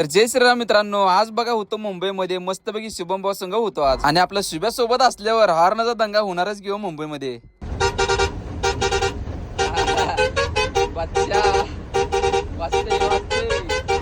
तर जय श्रीराम मित्रांनो आज बघा होतो मुंबईमध्ये मस्तपैकी शुभम भाऊ संघ होतो आज. आणि आपल्या शुभ्या सोबत असल्यावर हारण्याचा दंगा होणारच घेऊ हो मुंबईमध्ये.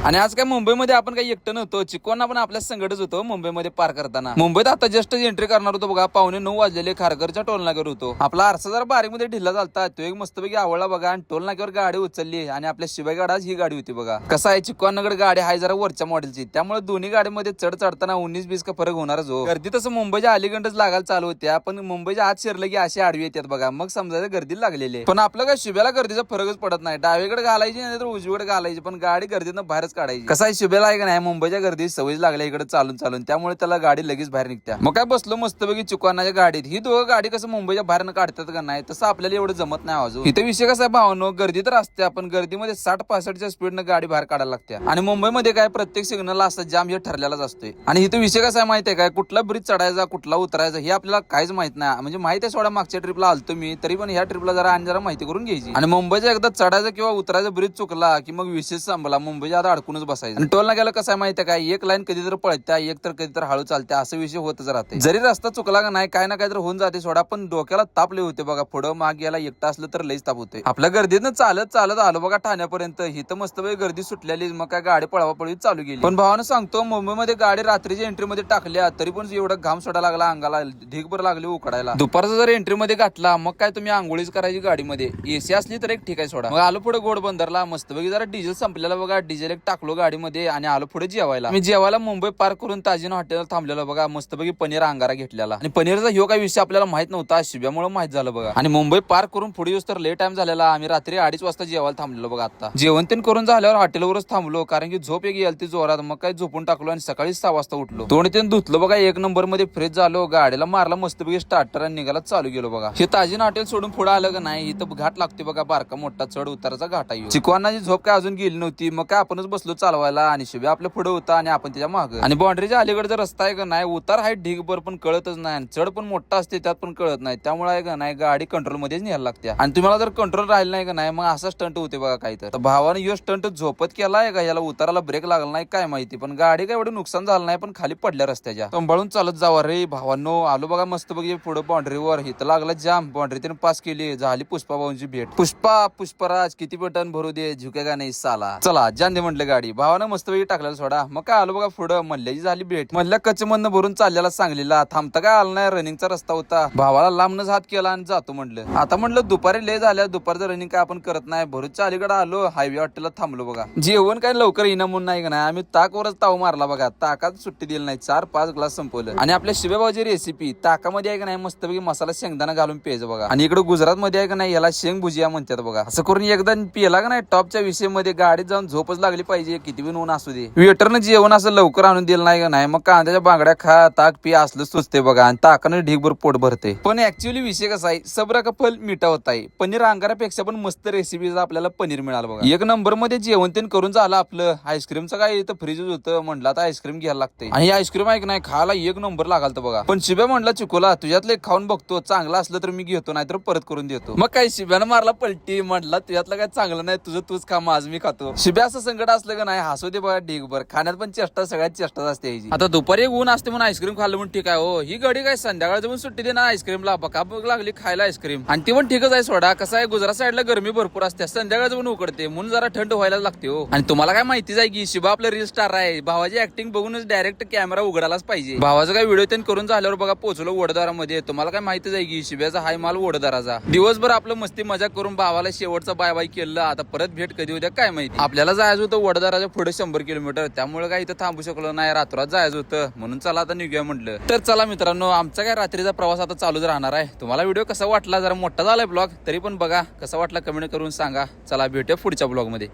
आणि आज काय मुंबईमध्ये आपण काही एकटं नव्हतो चिकवांना पण आपल्या संघटच होतो मुंबईमध्ये पार करताना. मुंबईत आता जस्ट एंट्री करणार होतो बघा पावणे नऊ वाजलेले खारघरच्या टोलनाक्यावर होतो. आपला आरसा जरा बारीकमध्ये ढिल्ला चालता तो एक मस्तपैकी आवडला बघा आणि टोल नाक्यावर गाडी उचलली आणि आपल्या शिवाय आज ही गाडी होती बघा. कसं आहे चिकवानगड गाडी आहे जरा वरच्या मॉडेलची त्यामुळे दोन्ही गाडीमध्ये चढ चढताना उन्नीस बीस का फरक होणारच हो. गर्दी तसं मुंबईच्या अलीगंडच लागायला चालू होत्या पण मुंबईच्या आत शिरलं की अशी आडवी येतात बघा. मग समजायचं गर्दी लागलेली. आहे. पण आपलं काय शुभ्याला गर्दीचा फरकच पडत नाही. डावीकडे घालायची नाही तर उजवीकडे घालायची पण गाडी गर्दीनं बाहेरच काढायची. कसा आहे शुभेला आहे का नाही? मुंबईच्या गर्दीत सवय लागल्या इकडे चालून चालून. त्यामुळे त्याला गाडी लगेच बाहेर निघत्या. मग काय बसलो मस्तपैकी चुकवानाच्या गाडीत. ही दोघं गाडी कसं मुंबईच्या बाहेर काढतात का नाही तसं आपल्याला एवढं जमत नाही अजून. इथे विषय कसा आहे भावनो गर्दी तर असते. आपण गर्दीमध्ये साठ पासष्टच्या स्पीडनं गाडी बाहेर काढायला लागते आणि मुंबईमध्ये काय प्रत्येक सिग्नल असा जाम हे ठरलेलाच असतोय. आणि इथे विषय कसा आहे माहिती आहे काय? कुठला ब्रिज चढायचा कुठला उतरायचा हे आपल्याला काहीच माहीत नाही. म्हणजे माहिती आहे सोडा मागच्या ट्रिपला आलतो मी तरी पण ह्या ट्रिपला जरा आणि जरा माहिती करून घ्यायची. आणि मुंबईच्या एकदा चढायचा किंवा उतरायचा ब्रिज चुकला की मग विशेष संपला. मुंबईच्या आता अडकूनच बसायचं. आणि टोल कसं आहे माहिती काय? एक लाईन कधी तर पळत्या एक तर कधी तर हळू चालत्या असं विषय होतच राहते. जरी रस्ता चुकला का नाही काय ना काय तर होऊन जाते सोडा पण डोक्याला ताप लई होते बघा. पुढं माग याला एकटा असलं तर लईच ताप होते. आपल्या गर्दीनं चालत चालत आलो बघा ठाण्यापर्यंत. ही तर मस्त गर्दी सुटलेली मग काय गाडी पळवा पळवी चालू गेली. पण भावानं सांगतो मुंबईमध्ये गाडी रात्रीच्या एंट्रीमध्ये टाकल्या तरी पण एवढा घाम सोडा लागला अंगाला ढीगभर लागली उकडायला. दुपारचा जर एंट्रीमध्ये घातला मग काय तुम्ही आंघोळीच करायची गाडीमध्ये? एसी असली तर एक ठीक आहे सोडा. मग आलो पुढे गोड बंदरला मस्त बघी जरा डिझेल संपलेला बघा. डिझेल एक टाकलो गाडीमध्ये आणि आलो पुढे जेवायला. मी जेवायला मुंबई पार करून ताजीन हॉटेल थांबलेलो बघा. मस्तपैकी पनीर अंगारा घेतलेला. आणि पनीरचा ह्यो काही विषय आपल्याला माहीत नव्हता. शिब्यामुळे माहीत झालं बघा. आणि मुंबई पार करून पुढे येऊस तर लेट टाइम झालेला. आम्ही रात्री अडीच वाजता जेवायला थांबलेलो बघा आता. जेवण तेन करून झाल्यावर हॉटेलवरच थांबलो. कारण की झोप एक येईल ती जोरात. मग काय झोपून टाकलो आणि सकाळी सहा वाजता उठलो. तोंड तेन धुतलं बघा. एक नंबरमध्ये फ्रेश झालो. गाडीला मारला मस्तपैकी स्टार्टर आणि निघाला चालू गेलो बघा. हे ताजीन हॉटेल सोडून पुढे आलं का नाही? इथं घाट लागते बघा. बारका मोठा चढ उताराचा घाट आहे. चिकवानाची झोप काय अजून गेली नव्हती. मग काय आपणच बसलो चालवायला आणि शिव्या आपल्या पुढे होता आणि आपण त्याच्या माग. आणि बाउंड्रीच्या अलीकडे रस्ता आहे का नाही? उतार आहे ढीगभर पण कळतच नाही. आणि चढ पण मोठा असते त्यात पण कळत नाही. त्यामुळे आहे का नाही गाडी कंट्रोल मध्येच न्यायला लागते. आणि तुम्हाला जर कंट्रोल राहिलं नाही का नाही मग असा स्टंट होते बघा काही तर. भावाने यो स्टंट झोपत केला आहे का? याला उताराला ब्रेक लागला नाही काय माहिती. पण गाडी काय एवढं नुकसान झालं नाही पण खाली पडल्या रस्त्याच्या. संभाळून चालत जावा रे भावांनो. आलो बघा मस्त बघ पुढे बाउंड्रीवर इथं लागला जाम बाउंड्री त्याने पास केली. झाली पुष्पा भाऊंची भेट. पुष्पा पुष्पराज किती बटन भरू दे झुके का नाही साला. चला जांदे म्हटलं गाडी. भावानं मस्तपैकी टाकलेला सोडा. मग काय आलो बघा पुढं. मल्ल्याची झाली भेट. मल्ल्या कच्च मधनं भरून चाललेला सांगलीला. थांबता काय आलं नाही. रनिंगचा रस्ता होता. भावाला लांबनच हात केला आणि जातो म्हटलं आता म्हटलं दुपारी लय झाल्या. दुपारचं रनिंग काय आपण करत नाही. भरूचच्या अलीकडे आलो. हायवे हॉटेलला थांबलो बघा. जेवण काय लवकर येणं म्हणून नाही का नाही. आम्ही ताकवरच ताव मारला बघा. ताकात सुट्टी दिली नाही. चार पाच ग्लास संपवलं. आणि आपल्या शिवेबाजी रेसिपी ताकामध्ये आहे का नाही मस्तपैकी मसाला शेंगदाणा घालून प्यायचं बघा. आणि इकडे गुजरात मध्ये आहे का नाही याला शेंग भुजिया म्हणतात बघा. असं करून एकदा पिला का नाही टॉपच्या विषयमध्ये गाडीत जाऊन झोपच लागली पाहिजे. किती बी ऊन असू दे. वेटरनं जेवण असं लवकर आणून दिलं नाही का नाही? मग कांद्याच्या बांगड्या खा ताक पी असलं सुचते बघा. आणि ताकानं ढीगभर पोट भरते पण ऍक्च्युअली विषय कसा आहे सबरा का फल मिठा होत आहे. पनीर अंगारापेक्षा पण मस्त रेसिपी आपल्याला पनीर मिळालं बघा. एक नंबरमध्ये जेवण तेन करून झालं आपलं. आईस्क्रीमचं काय इथं फ्रीजच होतं म्हणलं आता आईस्क्रीम घ्यायला लागते आणि आईस्क्रीम ऐक नाही खायला एक नंबर लागाल बघा. पण शिब्या म्हणला चिकोला तुझ्यातलं एक खाऊन बघतो. चांगलं असलं तर मी घेतो नाहीतर परत करून देतो. मग काय शिब्यानं मारला पलटी म्हणला तुझ्यातलं काय चांगलं नाही तुझं तूच खा माझ मी खातो. शिब्या असं संकट असलं का नाही हसू दे बघा ढीगभर खाण्यात पण चेष्टा सगळ्यात चेष्टाच असते ह्याची. आता दुपारी एक ऊन असते म्हणून आईस्क्रीम खाल्लं म्हणून ठीक आहे हो. ही गडी काय संध्याकाळ जाऊन सुट्टी दे ना आईस्क्रीमला बका बघ लागली खायला आईस्क्रीम. आणि ती पण ठीकच आहे सोडा. कसं आहे गुजरात साईडला गरमी भरपूर असते. संध्याकाळचं पण उकडते. म्हणून जरा थंड व्हायला लागते हो. आणि तुम्हाला काय माहितीच आहे की शिबा आपलं रील स्टार आहे. भावाची ऍक्टिंग बघूनच डायरेक्ट कॅमेरा उघडायलाच पाहिजे. भावाचा काय व्हिडिओ त्यांनी करून झाल्यावर बघा पोहोचलो वडदारामध्ये. तुम्हाला काय माहितीच आहे की शिब्याचा हाय माल वडदाराचा. दिवसभर आपलं मस्ती मजा करून भावाला शेवटचा बाय बाय केलं. आता परत भेट कधी उद्या काय माहिती? आपल्याला जायचं होतं वडोदराच्या पुढे शंभर किलोमीटर. त्यामुळे काय इथं थांबू शकलो नाही रात्रात जायचं होतं. म्हणून चला आता निघूया म्हटलं. तर चला मित्रांनो आमचा काय रात्रीचा प्रवास आता चालूच राहणार आहे. तुम्हाला व्हिडिओ कसा वाटला? जरा मोठा झालाय ब्लॉग तरी पण बघा. कसा वाटला कमेंट करून सांगा. चला भेटूया पुढच्या ब्लॉगमध्ये